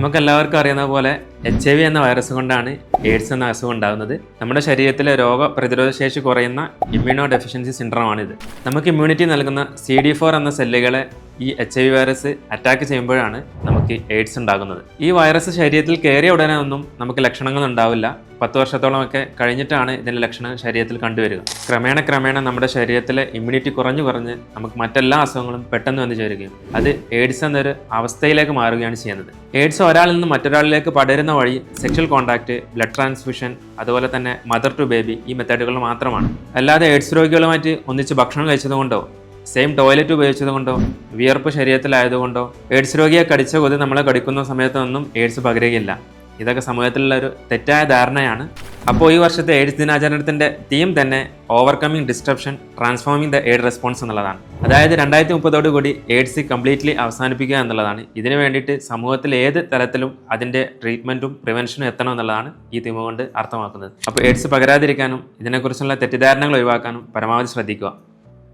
നമുക്ക് എല്ലാവർക്കും അറിയുന്ന പോലെ എച്ച് ഐ വി എന്ന വൈറസ് കൊണ്ടാണ് എയ്ഡ്സ് എന്ന അസുഖം ഉണ്ടാകുന്നത്. നമ്മുടെ ശരീരത്തിലെ രോഗ പ്രതിരോധ ശേഷി കുറയുന്ന ഇമ്മ്യൂണോ ഡെഫിഷ്യൻസി സിൻഡ്രോമാണിത് നമുക്ക് ഇമ്മ്യൂണിറ്റി നൽകുന്ന സി ഡി ഫോർ എന്ന സെല്ലുകളെ ഈ H I V virus attack ചെയ്യുമ്പോഴാണ് നമുക്ക് എയ്ഡ്സ് ഉണ്ടാകുന്നത്. ഈ വൈറസ് ശരീരത്തിൽ കയറിയ ഉടനെ ഒന്നും നമുക്ക് ലക്ഷണങ്ങൾ ഉണ്ടാവില്ല. പത്ത് വർഷത്തോളമൊക്കെ കഴിഞ്ഞിട്ടാണ് ഇതിന്റെ ലക്ഷണം ശരീരത്തിൽ കണ്ടുവരിക. ക്രമേണ ക്രമേണ നമ്മുടെ ശരീരത്തിലെ ഇമ്മ്യൂണിറ്റി കുറഞ്ഞു കുറഞ്ഞ് നമുക്ക് മറ്റെല്ലാ അസുഖങ്ങളും പെട്ടെന്ന് വന്നു ചേരുകയും അത് എയ്ഡ്സ് എന്നൊരു അവസ്ഥയിലേക്ക് മാറുകയാണ് ചെയ്യുന്നത്. എയ്ഡ്സ് ഒരാളിൽ നിന്ന് മറ്റൊരാളിലേക്ക് പടരുന്ന വഴി സെക്ഷൽ കോൺടാക്ട് ബ്ലഡ് ട്രാൻസ്ഫ്യൂഷൻ അതുപോലെ തന്നെ മദർ ടു ബേബി ഈ മെത്തേഡുകൾ മാത്രമാണ്. അല്ലാതെ എയ്ഡ്സ് രോഗികളുമായിട്ട് ഒന്നിച്ച് ഭക്ഷണം കഴിച്ചതുകൊണ്ടോ സെയിം ടോയ്ലറ്റ് ഉപയോഗിച്ചതുകൊണ്ടോ വിയർപ്പ് ശരീരത്തിലായതുകൊണ്ടോ എയ്ഡ്സ് രോഗിയെ കടിച്ച കൊതി നമ്മളെ കടിക്കുന്ന സമയത്തൊന്നും എയ്ഡ്സ് പകരുകയില്ല. ഇതൊക്കെ സമൂഹത്തിലുള്ള ഒരു തെറ്റായ ധാരണയാണ്. അപ്പോൾ ഈ വർഷത്തെ എയ്ഡ്സ് ദിനാചരണത്തിന്റെ തീം തന്നെ overcoming disruption transforming the AIDS response എന്നുള്ളതാണ്. അതായത് രണ്ടായിരത്തി മുപ്പതോടുകൂടി എയ്ഡ്സ് കംപ്ലീറ്റ്ലി അവസാനിപ്പിക്കുക എന്നുള്ളതാണ്. ഇതിനു വേണ്ടിയിട്ട് സമൂഹത്തിൽ ഏത് തലത്തിലും അതിന്റെ ട്രീറ്റ്മെന്റും പ്രിവെൻഷനും എത്തണം എന്നുള്ളതാണ് ഈ തീം കൊണ്ട് അർത്ഥമാക്കുന്നത്. അപ്പോൾ എയ്ഡ്സ് പകരാതിരിക്കാനും ഇതിനെക്കുറിച്ചുള്ള തെറ്റിദ്ധാരണകൾ ഒഴിവാക്കാനും പരമാവധി ശ്രദ്ധിക്കുക.